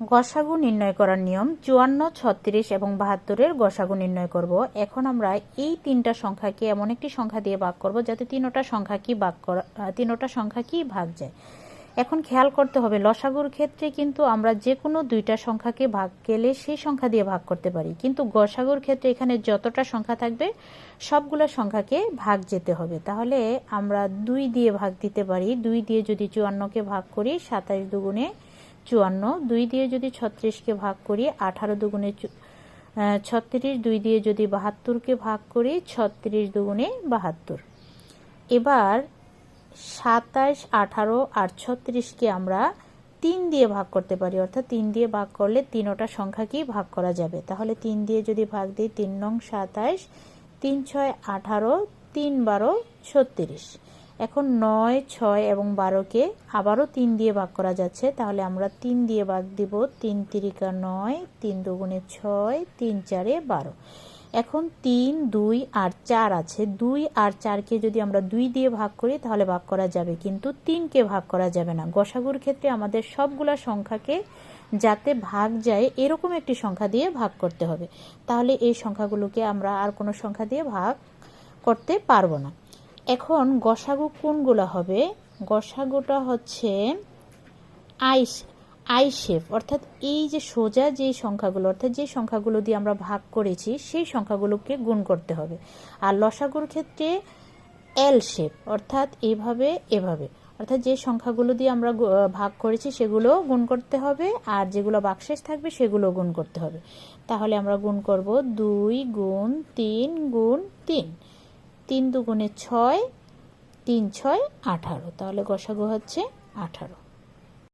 গসাগু নির্ণয় করার নিয়ম চুয়ান্ন, ছত্রিশ এবং বাহাত্তরের গসাগু নির্ণয় করব। এখন আমরা এই তিনটা সংখ্যাকে এমন একটি সংখ্যা দিয়ে ভাগ করব যাতে তিনোটা সংখ্যা কি ভাগ করা তিনোটা সংখ্যা কি ভাগ যায়। এখন খেয়াল করতে হবে, লসাগুর ক্ষেত্রে কিন্তু আমরা যে কোনো দুইটা সংখ্যাকে ভাগ গেলে সেই সংখ্যা দিয়ে ভাগ করতে পারি। কিন্তু গসাগুর ক্ষেত্রে এখানে যতটা সংখ্যা থাকবে, সবগুলো সংখ্যাকে ভাগ যেতে হবে। তাহলে আমরা দুই দিয়ে ভাগ দিতে পারি। দুই দিয়ে যদি চুয়ান্নকে ভাগ করি, সাতাশ দুগুণে চুয়ান্ন, দুই দিয়ে যদি ছত্রিশকে ভাগ করি, আঠারো দুগুণে ছত্রিশ, দুই দিয়ে যদি বাহাত্তরকে ভাগ করি, ছত্রিশ দুগুণে বাহাত্তর। এবার সাতাশ, আঠারো আর ছত্রিশকে আমরা তিন দিয়ে ভাগ করতে পারি, অর্থাৎ তিন দিয়ে ভাগ করলে তিনোটা সংখ্যাকেই ভাগ করা যাবে? তাহলে তিন দিয়ে যদি ভাগ দিই, তিন নং সাতাশ, তিন ছয় আঠারো, তিন বারো, ছত্রিশ। এখন নয়, ছয় এবং বারোকে আবারও তিন দিয়ে ভাগ করা যাচ্ছে। তাহলে আমরা তিন দিয়ে ভাগ দিব তিন তিরিকা নয়, তিন দুগুণে ছয়, তিন চারে বারো। এখন তিন, দুই আর চার আছে। দুই আর চারকে যদি আমরা দুই দিয়ে ভাগ করি, তাহলে ভাগ করা যাবে। কিন্তু তিনকে ভাগ করা যাবে না। গসাগুর ক্ষেত্রে আমাদের সবগুলা সংখ্যাকে যাতে ভাগ যায়, এরকম একটি সংখ্যা দিয়ে ভাগ করতে হবে। তাহলে এই সংখ্যাগুলোকে আমরা আর কোনো সংখ্যা দিয়ে ভাগ করতে পারব না। এখন গসাগু কোনগুলো হবে? গসাগুটা হচ্ছে আইস আই শেপ অর্থাৎ এই যে সোজা যে সংখ্যাগুলো, অর্থাৎ যে সংখ্যাগুলো দিয়ে আমরা ভাগ করেছি, সেই সংখ্যাগুলোকে গুণ করতে হবে। আর লসাগুর ক্ষেত্রে এল শেপ অর্থাৎ এভাবে এভাবে। অর্থাৎ যে সংখ্যাগুলো দিয়ে আমরা ভাগ করেছি, সেগুলো গুণ করতে হবে, আর যেগুলো বাকশেষ থাকবে, সেগুলো গুণ করতে হবে। তাহলে আমরা গুণ করব দুই গুণ তিন গুণ তিন। তিন দুগুণে ছয় তিন ছয় আঠারো। তাহলে গসাগু হচ্ছে আঠারো।